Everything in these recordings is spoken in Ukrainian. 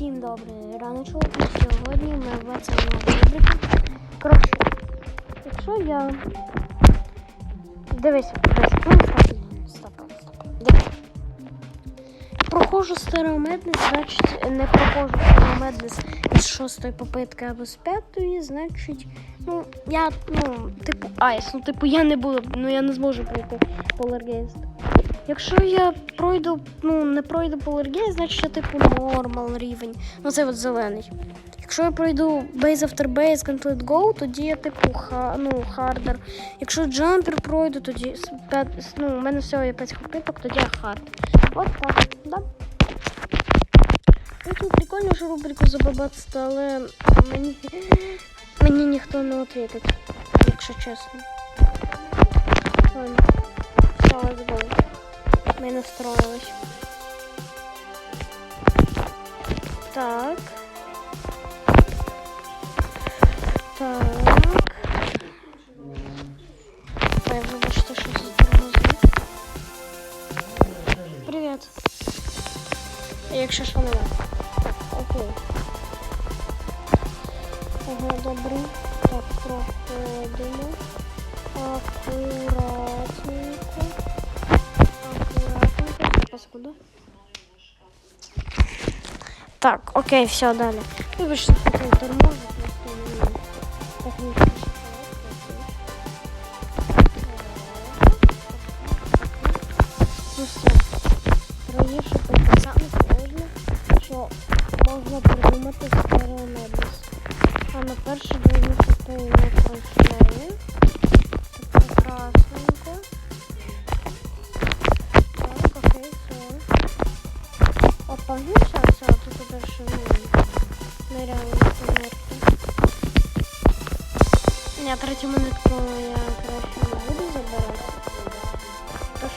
Всім добрий раночок. Сьогодні ми в цьому рубрику. Коротше, якщо я. Дивись, дивись, ну, стоп, стоп. Дивись. Проходжу стереомедність, значить не проходжу стереомедність з шостої попитки або з п'ятої, значить, ну, я, ну, типу, айс, ну, типу, я не буду, ну я не зможу пройти полергейст. Якщо я пройду, ну не пройду полергейст, значить я типу нормал рівень. Ну це от зелений. Якщо я пройду Base After Base Complete Go, тоді я типу ха, ну, хардер. Якщо джампер пройду, тоді з п'ят, з- ну, у мене всього є 5 попиток, тоді я хард. От так, да? Очень прикольно ж рубрику забабацати, але мені, мені ніхто не відповідить, якщо чесно. Ладно. Let's go. Ми настроїлись. Так. Так. Ой, вибачте, що за тормозни. Привіт. Якщо що не так. Окей. Ага, добре. Так. Акуратненько. Аккуратненько. Секунду. Так, окей, все, далі. Вибачте, тут тормозить,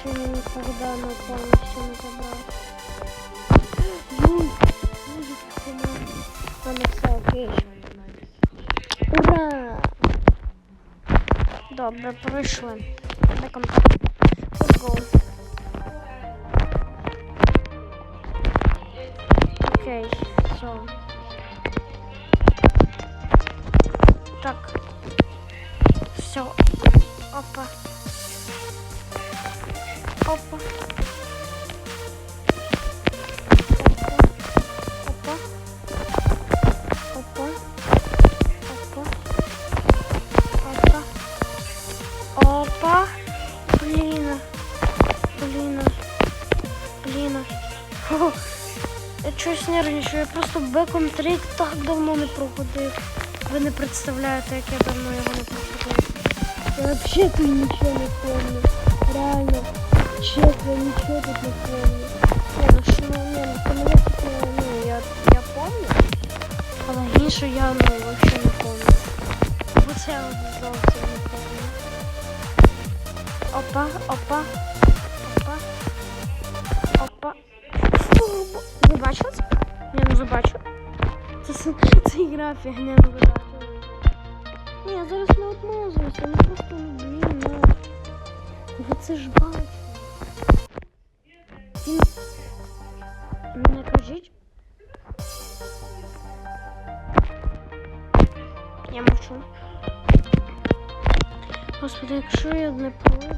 То, що я ніколи ну, повністю не забрав. Юй, юй, як У мене все окей. Ура! Добре, пройшли. Де контакт? Let's go. Опа. Опа. Опа. Опа. Опа. Опа. Блін. Блін. Блін. Фу. Я щось нервничаю, я просто бекон 3 так давно не проходив. Ви не представляєте, як я давно його не проходив. Я взагалі тут нічого не помню. Реально. Чесно, нічого тут не помню. Ні, ну що, ну, це мене типу, ну, я, я помню. Але інше я, ну, взагалі не помню. Оце от зовсім не помню. Опа, опа, опа, опа. Бо- Ви бачили це? Ні, ну ви. Це, це ігра фігня, ви бачили. Ні, я зараз не отмазуюся, ну просто, ну, блін, ну. Ви це ж бачите. Ну, Не кажіть. Я мовчу. Господи, якщо я не пройду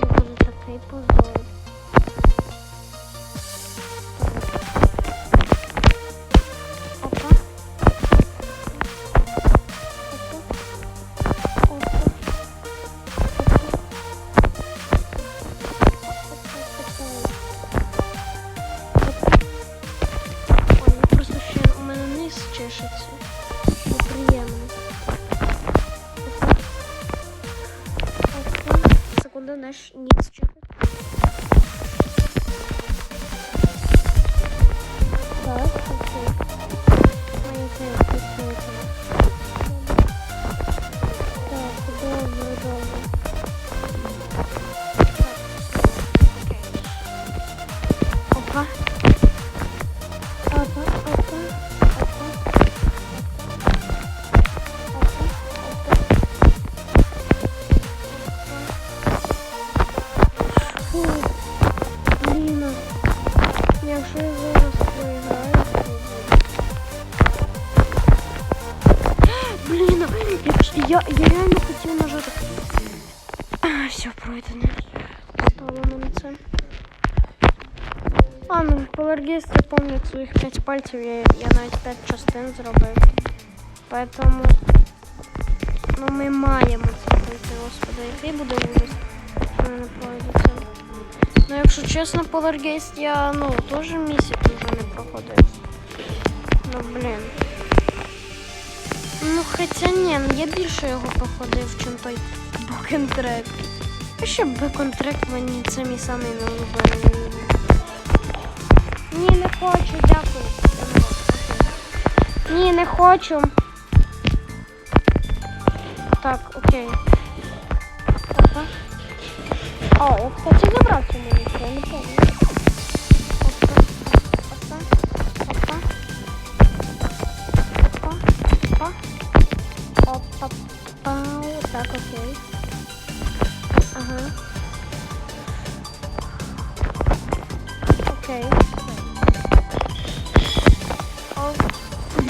то буде такий позор. Секунду, наш низ чешеться. Своїх 5 пальців, я, я навіть 5 частин зробив. Поэтому ну, ми маємо це пройти, господи, який буде ужас, що не пройду це. Ну, якщо чесно, полергейст я, ну, теж місяць вже не проходив. Ну, блін. Ну, хоча ні, ну, я більше його проходив, чим той беконтрек. А ще беконтрек мені це мій самий неулюблений. Хочу, дякую. Ні, не хочу. Так, окей. Опа. О, я, кстати, забрав цю я не помню.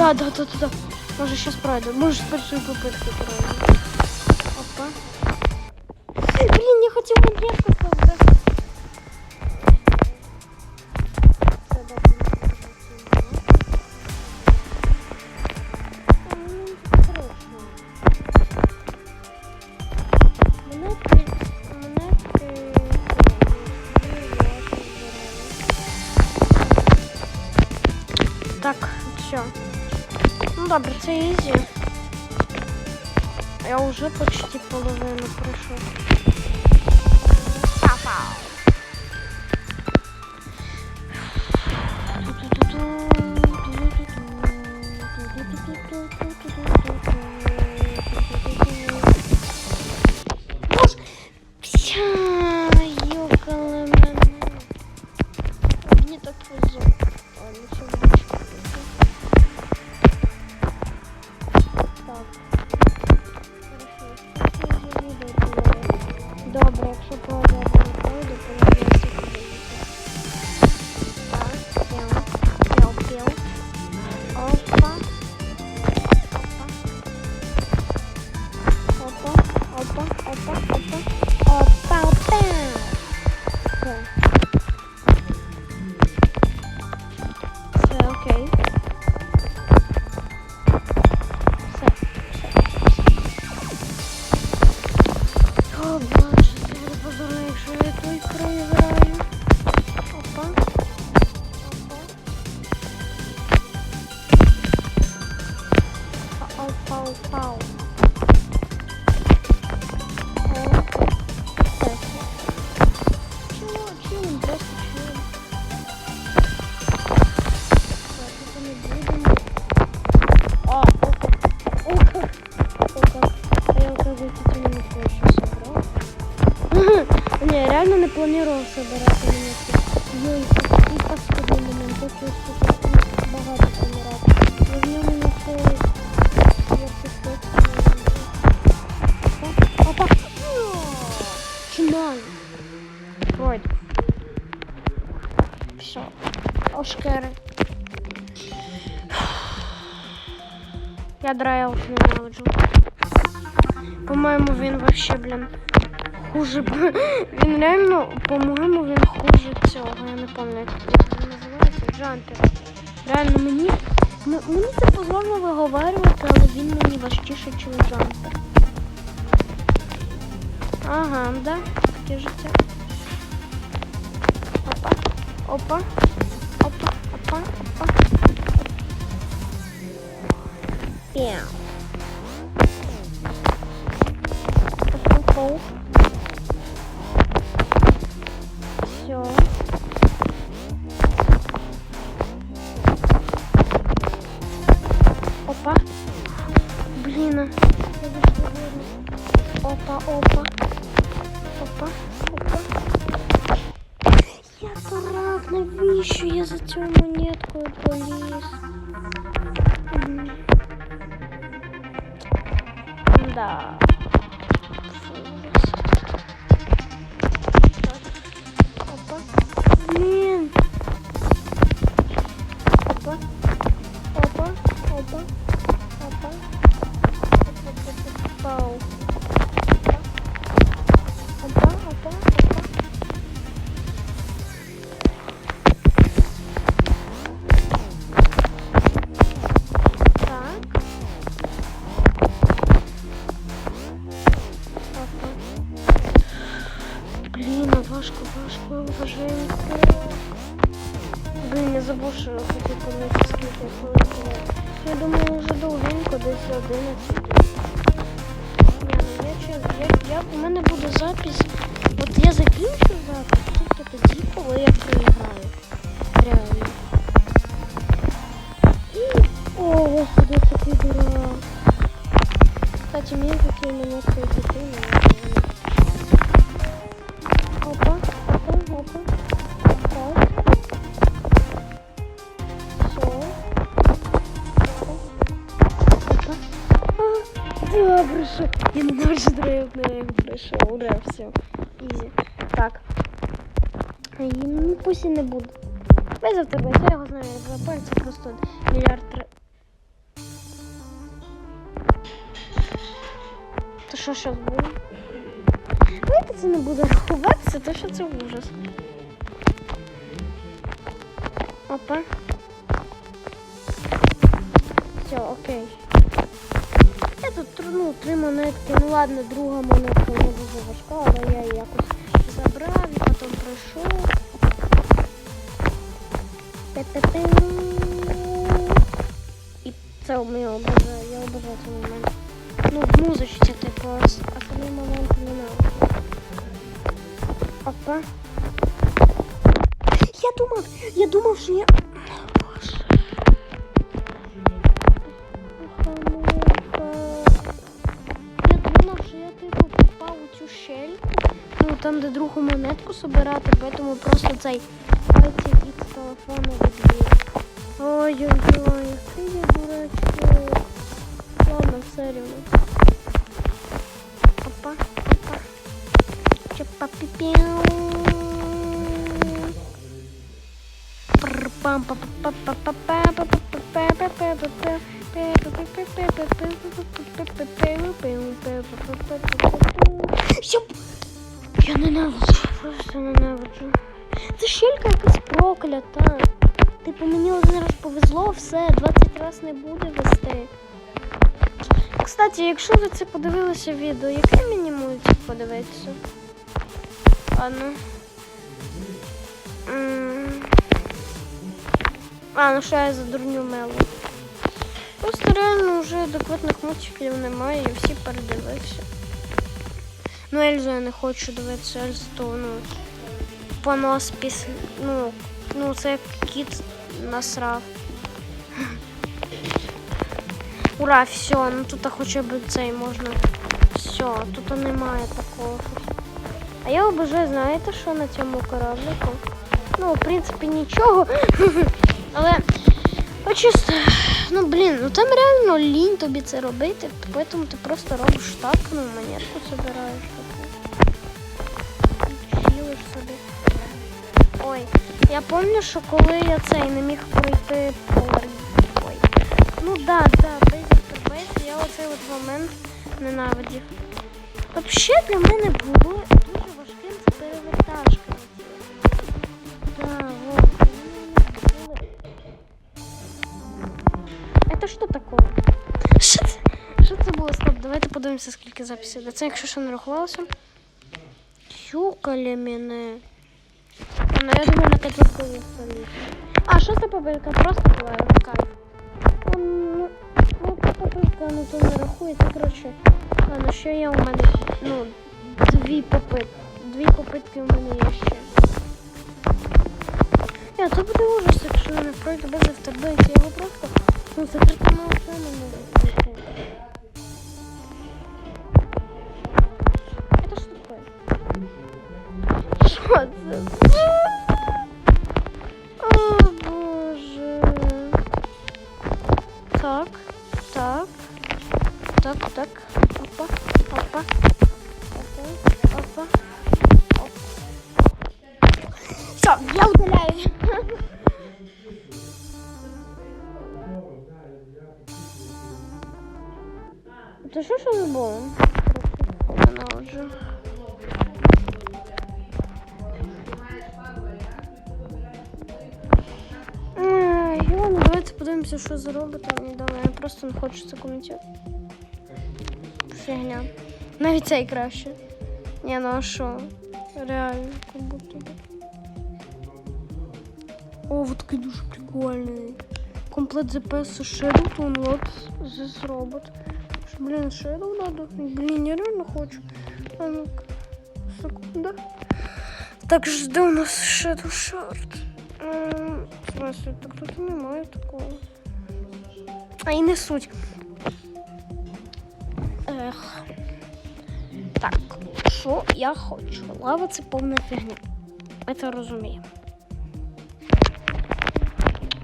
Да, да, да, да. Може сейчас пройду. Може з першої попитки пройду. Половину пройшов. пау, пау. Чего, чего, просто чего? Так, это не будем. О, как, о, как. Я, оказывается, тебя не тоже собрал. Не, реально не планировал собирать. Я драйв ненавиджу. По-моєму, він вообще, блін, хуже. Він реально, по-моєму, він хуже цього. Я не пам'ятаю, як він називається. Джампер. Реально мені. Мені це позорно виговарювати, але він мені важчіше, ніж джампер. Ага, да, таке життя. Опа, опа, опа, опа, опа. Пяу. Все. Опа. Блин. а. Опа, опа. Опа, опа. Я дурак, навіщо я за цю монеткою поліз? Да. Фу, десь 11. Ні, ну я чесно, я, я, у мене буде запись. От я закінчу запис тільки тоді, коли я проіграю. Реально. І... О, господи, такий дурак. Кстати, мені такі мене дитини. Опа, опа, опа. Що я не драйв на його пройшов. Ура, все. Ізі. Так. І, Ну, пусть і не буде. Без тебе, я його знаю, я два пальці просто мільярд. ра- То що зараз буде? Давайте це не буде рахуватися, то що це ужас. Опа. Все, окей. Ну, три монетки. Ну ладно, друга монетка не дуже важка, але я її якось забрав і потім пройшов. І це мене обожаю, я обожаю цей момент. Ну, в музичці, типу, а самі моменти не надо. Опа. Я думав, я думав, що я. Де другу монетку собирати, поэтому просто цей пальці від телефону відбив. Ой-ой-ой, який я дурачок. Ладно, все рівно. Опа, опа. чапа пі Щоб... Я ненавиджу, просто ненавиджу. Це щелька якась проклята. Типу мені один раз повезло, все, 20 раз не буде вести. Кстати, якщо ви це подивилися відео, яке мені мультик подивитися? Ладно. М. А, ну що я за дурню мелу. Просто реально вже адекватних мультиків немає і всі передивилися. Ну, Ельзу я не хочу дивитися, Ельзу то, ну, понос після, ну, ну, це кіт насрав. Ура, все, ну тут хоча б цей можна. Все, тут немає такого. А я обожаю, знаєте, що на цьому кораблику? Ну, в принципі, нічого. Але ну, чисто, ну блін, ну там реально лінь тобі це робити, тому ти просто робиш так, ну монетку собираєш Ой, я пам'ятаю, що коли я цей не міг пройти по Ой. Ну да, да, без інтерфейсу я оцей от момент ненавидів. Взагалі для мене було дуже важким з вот. Это что такое? Що це? Що це було? Стоп, давайте подивимося, скільки записів. Це якщо що не рахувалося. Щукали мене. Ну, я думаю, на п'ятірку є самі. А, шоста побилка, просто була кайф. Ну, ну, попитка, ну то не рахується, коротше. Ладно, що є у мене, ну, дві попитки. Дві попитки у мене є ще. Я, це буде ужас, якщо я не пройду без автобейті. Я просто, ну, закритими очами не Це що що було? Ненавиджу. Ай, ладно, давайте подивимося, що за робота мені дали. Я просто не хочу це коментувати. Фігня. Навіть цей краще. Ні, ну а що? Реально, як будто. О, вот такий дуже прикольний. Комплект ДПС Shadow to unlock this robot. Що, Блін, Shadow надо? Блін, я реально хочу. А ну секунда. Так, жде у нас Shadow Shard. Ем, В смысле, так тут немає такого. А і не суть. Ех. Так, що я хочу? Лава це повна фігня. Ми це розуміємо.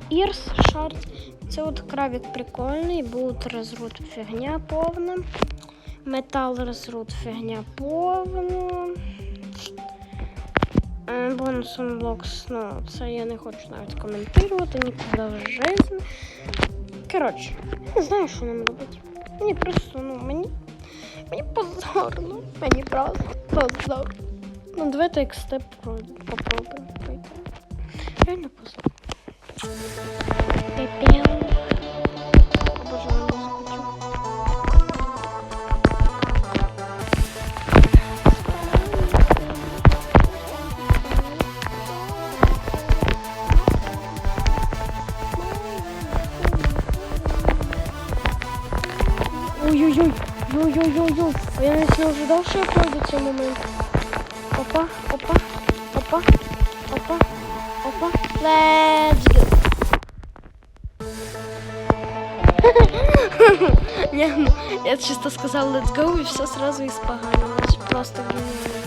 Ірс, шарт. Це от кравік прикольний, бут розрут фігня повна. Метал розрут фігня повна. Е, Бонус unlocks, ну, це я не хочу навіть коментувати ніколи в житті. Коротше, не знаю, що нам робити. Мені просто, ну, мені. Мені позорно. Мені просто позор. Ну, давайте як степ попробуємо. Реально позор. Пепел. Обожаю музику. Ой-ой-ой, ой-ой-ой-ой. А я навіть не ожидав, що я пройду цей момент. Опа, опа, опа, опа, опа. Let's Не, ну я чисто сказала let's go и все сразу испоганилось. Просто гениально.